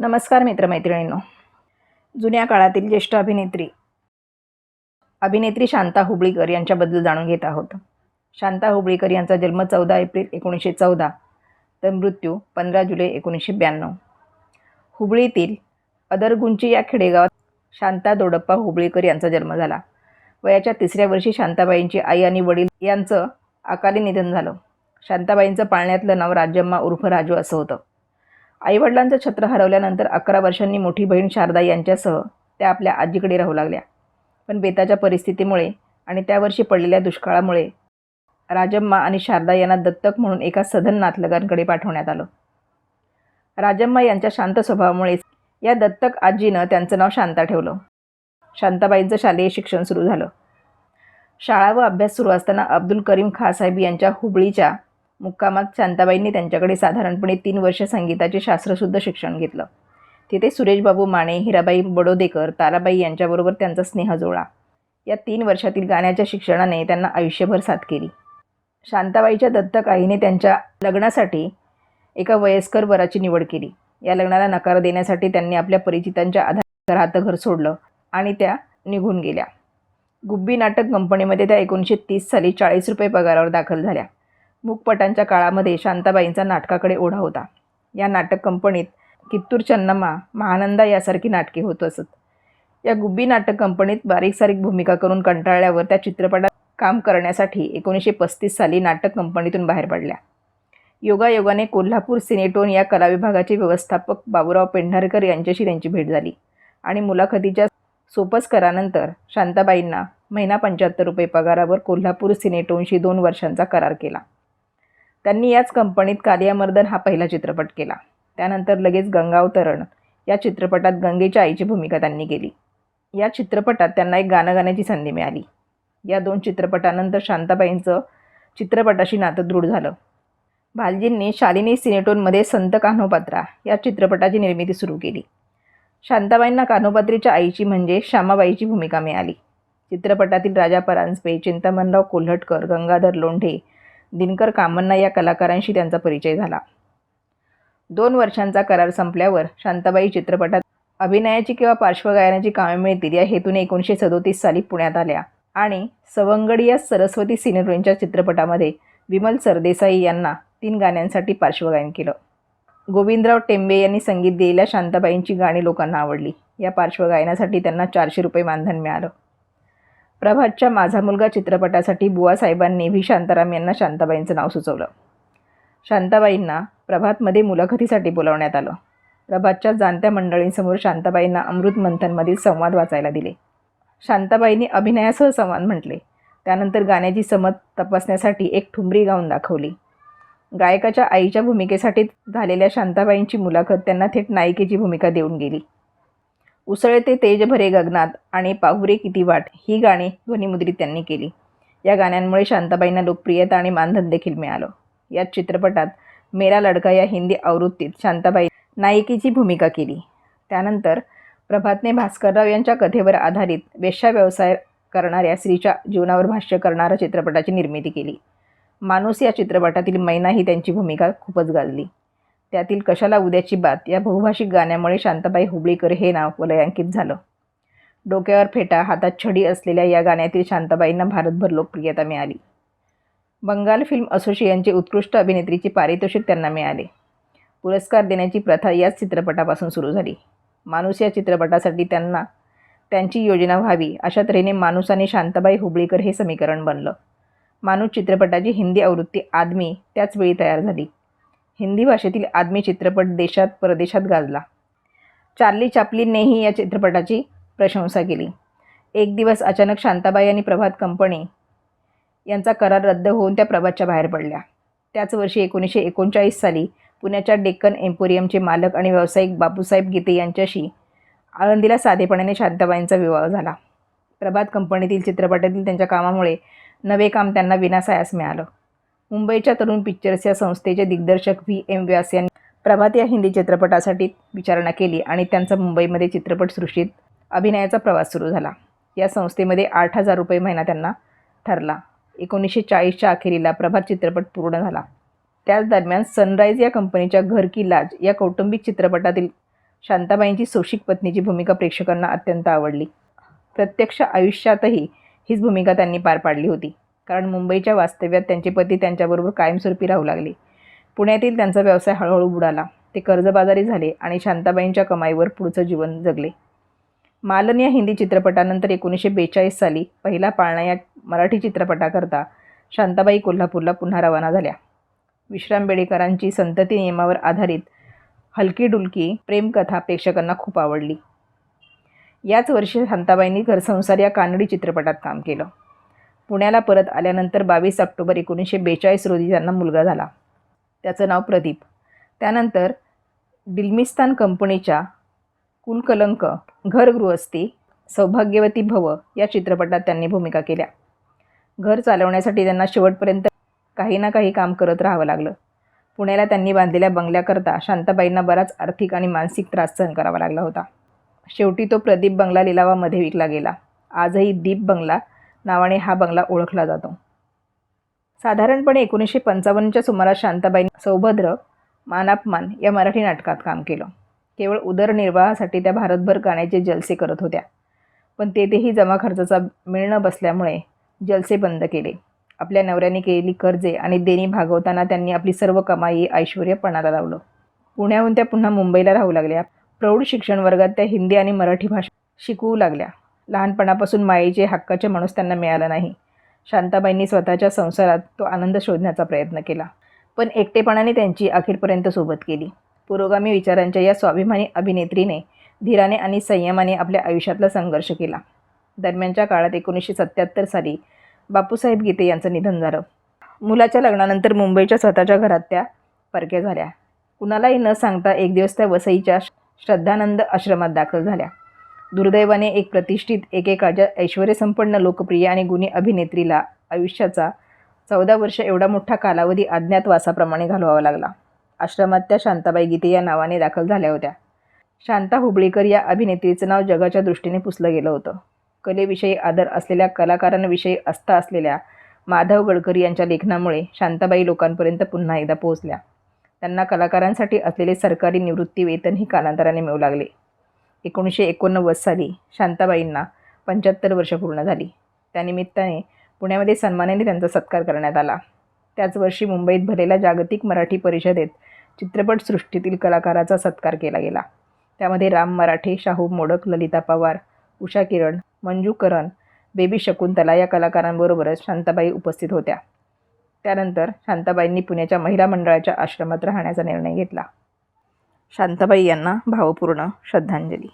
नमस्कार मित्रमैत्रिणींनो. जुन्या काळातील ज्येष्ठ अभिनेत्री अभिनेत्री शांता हुबळीकर यांच्याबद्दल जाणून घेत आहोत. शांता हुबळीकर यांचा जन्म चौदा एप्रिल एकोणीसशे चौदा तर मृत्यू पंधरा जुलै एकोणीसशे ब्याण्णव. हुबळीतील अदरगुंची या खेडेगावात शांता दोडप्पा हुबळीकर यांचा जन्म झाला. वयाच्या तिसऱ्या वर्षी शांताबाईंची आई आणि वडील यांचं अकाली निधन झालं. शांताबाईंचं पाळण्यातलं नाव राजम्मा उर्फ राजू असं होतं. आईवडिलांचं छत्र हरवल्यानंतर अकरा वर्षांनी मोठी बहीण शारदा यांच्यासह त्या आपल्या आजीकडे राहू लागल्या. पण बेताच्या परिस्थितीमुळे आणि त्या वर्षी पडलेल्या दुष्काळामुळे राजम्मा आणि शारदा यांना दत्तक म्हणून एका सधन नातलगांकडे पाठवण्यात आलं. राजम्मा यांच्या शांत स्वभावामुळे या दत्तक आजीनं त्यांचं नाव शांता ठेवलं. शांताबाईंचं शालेय शिक्षण सुरू झालं. शाळा व अभ्यास सुरू असताना अब्दुल करीम खासाहेब यांच्या हुबळीच्या मुक्कामात शांताबाईंनी त्यांच्याकडे साधारणपणे तीन वर्ष संगीताचे शास्त्रशुद्ध शिक्षण घेतलं. तिथे सुरेशबाबू माने हिराबाई बडोदेकर ताराबाई यांच्याबरोबर त्यांचा स्नेह जोळा या तीन वर्षातील गाण्याच्या शिक्षणाने त्यांना आयुष्यभर साथ केली. शांताबाईच्या दत्तक आईने त्यांच्या लग्नासाठी एका वयस्कर वराची निवड केली. या लग्नाला नकार देण्यासाठी त्यांनी आपल्या परिचितांच्या आधार राहतं घर सोडलं आणि त्या निघून गेल्या. गुब्बी नाटक कंपनीमध्ये त्या एकोणीसशे तीस साली चाळीस रुपये पगारावर दाखल झाल्या. मुकपटांच्या काळामध्ये शांताबाईंचा नाटकाकडे ओढा होता. या नाटक कंपनीत कित्तूर चन्नम्मा महानंदा यासारखी नाटके होत असत. या गुब्बी नाटक कंपनीत बारीक सारीक भूमिका करून कंटाळल्यावर त्या चित्रपटात काम करण्यासाठी एकोणीसशे पस्तीस साली नाटक कंपनीतून बाहेर पडल्या. योगायोगाने कोल्हापूर सिनेटोन या कला विभागाचे व्यवस्थापक बाबूराव पेंढारकर यांच्याशी त्यांची भेट झाली आणि मुलाखतीच्या सोपस्करानंतर शांताबाईंना महिना पंच्याहत्तर रुपये पगारावर कोल्हापूर सिनेटोनशी दोन वर्षांचा करार केला. त्यांनी याच कंपनीत कालियामर्दन हा पहिला चित्रपट केला. त्यानंतर लगेच गंगावतरण या चित्रपटात गंगेच्या आईची भूमिका त्यांनी केली. या चित्रपटात त्यांना एक गाणं गाण्याची संधी मिळाली. या दोन चित्रपटानंतर शांताबाईंचं चित्रपटाशी नातं दृढ झालं. भालजींनी शालिनी सिनेटोनमध्ये संत कान्होपात्रा या चित्रपटाची निर्मिती सुरू केली. शांताबाईंना कान्होपात्रीच्या आईची म्हणजे श्यामाबाईची भूमिका मिळाली. चित्रपटातील राजा परांजपे चिंतामणराव कोल्हटकर गंगाधर लोंढे दिनकर कामन्ना या कलाकारांशी त्यांचा परिचय झाला. दोन वर्षांचा करार संपल्यावर शांताबाई चित्रपटात अभिनयाची किंवा पार्श्वगायनाची कामे मिळतील या हेतूने एकोणीसशे सदोतीस साली पुण्यात आल्या. आणि सवंगडी या सरस्वती सिनेरोईनच्या चित्रपटामध्ये विमल सरदेसाई यांना तीन गाण्यांसाठी पार्श्वगायन केलं. गोविंदराव टेंबे यांनी संगीत दिलेल्या शांताबाईंची गाणी लोकांना आवडली. या पार्श्वगायनासाठी त्यांना चारशे रुपये मानधन मिळालं. प्रभातच्या माझा मुलगा चित्रपटासाठी बुवासाहेबांनी व्ही. शांताराम यांना शांताबाईंचं नाव सुचवलं. शांताबाईंना प्रभातमध्ये मुलाखतीसाठी बोलावण्यात आलं. प्रभातच्या जाणत्या मंडळींसमोर शांताबाईंना अमृत मंथनमधील संवाद वाचायला दिले. शांताबाईंनी अभिनयासह संवाद म्हटले. त्यानंतर गाण्याची समज तपासण्यासाठी एक ठुमरी गाऊन दाखवली. गायकाच्या आईच्या भूमिकेसाठी झालेल्या शांताबाईंची मुलाखत त्यांना थेट नायिकेची भूमिका देऊन गेली. उसळते तेज भरे गगनात आणि पाहुरे किती वाट ही गाणी ध्वनिमुद्रित त्यांनी केली. या गाण्यांमुळे शांताबाईंना लोकप्रियता आणि मानधन देखील मिळालं. याच चित्रपटात मेरा लडका या हिंदी आवृत्तीत शांताबाई नायिकेची भूमिका केली. त्यानंतर प्रभातने भास्करराव यांच्या कथेवर आधारित वेश्या व्यवसाय करणाऱ्या स्त्रीच्या जीवनावर भाष्य करणाऱ्या चित्रपटाची निर्मिती केली. माणूस या चित्रपटातील मैना ही त्यांची भूमिका खूपच गाजली. त्यातील कशाला उद्याची बात? या बहुभाषिक गाण्यामुळे शांताबाई हुबळीकर हे नाव वलयांकित झालं. डोक्यावर फेटा हातात छडी असलेल्या या गाण्यातील शांताबाईंना भारतभर लोकप्रियता मिळाली. बंगाल फिल्म असोसिएशनचे उत्कृष्ट अभिनेत्रीचे पारितोषिक त्यांना मिळाले. पुरस्कार देण्याची प्रथा याच चित्रपटापासून सुरू झाली. माणूस या चित्रपटासाठी त्यांना त्यांची योजना व्हावी अशा तऱ्हेने माणूस आणि शांताबाई हुबळीकर हे समीकरण बनलं. माणूस चित्रपटाची हिंदी आवृत्ती आदमी त्याचवेळी तयार झाली. हिंदी भाषेतील आदमी चित्रपट देशात परदेशात गाजला. चार्ली चापलीनेही या चित्रपटाची प्रशंसा केली. एक दिवस अचानक शांताबाई आणि प्रभात कंपनी यांचा करार रद्द होऊन त्या प्रभातच्या बाहेर पडल्या. त्याच वर्षी एकोणीसशे एकोणचाळीस साली पुण्याच्या डेक्कन एम्पोरियमचे मालक आणि व्यावसायिक बापूसाहेब गीते यांच्याशी आळंदीला साधेपणाने शांताबाईंचा विवाह झाला. प्रभात कंपनीतील चित्रपटातील त्यांच्या कामामुळे नवे काम त्यांना विनासायास मिळालं. मुंबईच्या तरुण पिक्चर्स या संस्थेचे दिग्दर्शक व्ही. एम. व्यास यांनी प्रभात या हिंदी चित्रपटासाठी विचारणा केली आणि त्यांचा मुंबईमध्ये चित्रपटसृष्टीत अभिनयाचा प्रवास सुरू झाला. या संस्थेमध्ये आठ हजार रुपये महिना त्यांना ठरला. एकोणीसशे चाळीसच्या अखेरीला प्रभात चित्रपट पूर्ण झाला. त्याच दरम्यान सनराईज या कंपनीच्या घर की लाज या कौटुंबिक चित्रपटातील शांताबाईंची सोशिक पत्नीची भूमिका प्रेक्षकांना अत्यंत आवडली. प्रत्यक्ष आयुष्यातही हीच भूमिका त्यांनी पार पाडली होती. कारण मुंबईच्या वास्तव्यात त्यांचे पती त्यांच्याबरोबर कायमस्वरूपी राहू लागले. पुण्यातील त्यांचा व्यवसाय हळूहळू बुडाला. ते कर्जबाजारी झाले आणि शांताबाईंच्या कमाईवर पुढचं जीवन जगले. मालन या हिंदी चित्रपटानंतर एकोणीसशे बेचाळीस साली पहिला पाळणा या मराठी चित्रपटाकरता शांताबाई कोल्हापूरला पुन्हा रवाना झाल्या. विश्राम बेडेकरांची संतती नियमावर आधारित हलकी डुलकी प्रेमकथा प्रेक्षकांना खूप आवडली. याच वर्षी शांताबाईंनी घरसंसार या कानडी चित्रपटात काम केलं. पुण्याला परत आल्यानंतर बावीस ऑक्टोबर एकोणीसशे बेचाळीस रोजी त्यांना मुलगा झाला. त्याचं नाव प्रदीप. त्यानंतर डिल्मिस्तान कंपनीच्या कुलकलंक घर गृहस्थी सौभाग्यवती भव या चित्रपटात त्यांनी भूमिका केल्या. घर चालवण्यासाठी त्यांना शेवटपर्यंत काही ना काही काम करत राहावं लागलं. पुण्याला त्यांनी बांधलेल्या बंगल्याकरता शांताबाईंना बराच आर्थिक आणि मानसिक त्रास सहन करावा लागला होता. शेवटी तो प्रदीप बंगला लिलावामध्ये विकला गेला. आजही दीप बंगला नावाने हा बंगला ओळखला जातो. साधारणपणे एकोणीसशे पंचावन्नच्या सुमारास शांताबाईंनी सौभद्र मानापमान या मराठी नाटकात काम केलं. केवळ उदरनिर्वाहासाठी त्या भारतभर गाण्याचे जलसे करत होत्या. पण तेथेही जमा खर्चाचा मिळणं बसल्यामुळे जलसे बंद केले. आपल्या नवऱ्याने केलेली कर्जे आणि देणी भागवताना त्यांनी आपली सर्व कमाई ऐश्वर्यपणाला लावलं. पुण्याहून त्या पुन्हा मुंबईला राहू लागल्या. प्रौढ शिक्षण वर्गात त्या हिंदी आणि मराठी भाषा शिकवू लागल्या. लहानपणापासून मायेचे हक्काचे माणूस त्यांना मिळाला नाही. शांताबाईंनी स्वतःच्या संसारात तो आनंद शोधण्याचा प्रयत्न केला पण एकटेपणाने त्यांची अखेरपर्यंत सोबत केली. पुरोगामी विचारांच्या या स्वाभिमानी अभिनेत्रीने धीराने आणि संयमाने आपल्या आयुष्यातला संघर्ष केला. दरम्यानच्या काळात एकोणीसशे सत्त्याहत्तर साली बापूसाहेब गीते यांचं निधन झालं. मुलाच्या लग्नानंतर मुंबईच्या स्वतःच्या घरात त्या परक्या झाल्या. कुणालाही न सांगता एक दिवस त्या वसईच्या श्रद्धानंद आश्रमात दाखल झाल्या. दुर्दैवाने एक प्रतिष्ठित एकेकाच्या ऐश्वर्यसंपन्न लोकप्रिय आणि गुणी अभिनेत्रीला आयुष्याचा चौदा वर्ष एवढा मोठा कालावधी अज्ञातवासाप्रमाणे घालवावा लागला. आश्रमात त्या शांताबाई गीते या नावाने दाखल झाल्या होत्या. शांता हुबळीकर या अभिनेत्रीचं नाव जगाच्या दृष्टीने पुसलं गेलं होतं. कलेविषयी आदर असलेल्या कलाकारांविषयी आस्था असलेल्या माधव गडकरी यांच्या लेखनामुळे शांताबाई लोकांपर्यंत पुन्हा एकदा पोहोचल्या. त्यांना कलाकारांसाठी असलेले सरकारी निवृत्ती वेतनही कालांतराने मिळू लागले. एकोणीसशे एकोणनव्वद साली शांताबाईंना पंच्याहत्तर वर्ष पूर्ण झाली. त्यानिमित्ताने पुण्यामध्ये सन्मानाने त्यांचा सत्कार करण्यात आला. त्याच वर्षी मुंबईत भरलेल्या जागतिक मराठी परिषदेत चित्रपटसृष्टीतील कलाकाराचा सत्कार केला गेला. त्यामध्ये राम मराठे शाहू मोडक ललिता पवार उषा किरण मंजू करण बेबी शकुंतला या कलाकारांबरोबरच शांताबाई उपस्थित होत्या. त्यानंतर शांताबाईंनी पुण्याच्या महिला मंडळाच्या आश्रमात राहण्याचा निर्णय घेतला. शांताबाई यांना भावपूर्ण श्रद्धांजली.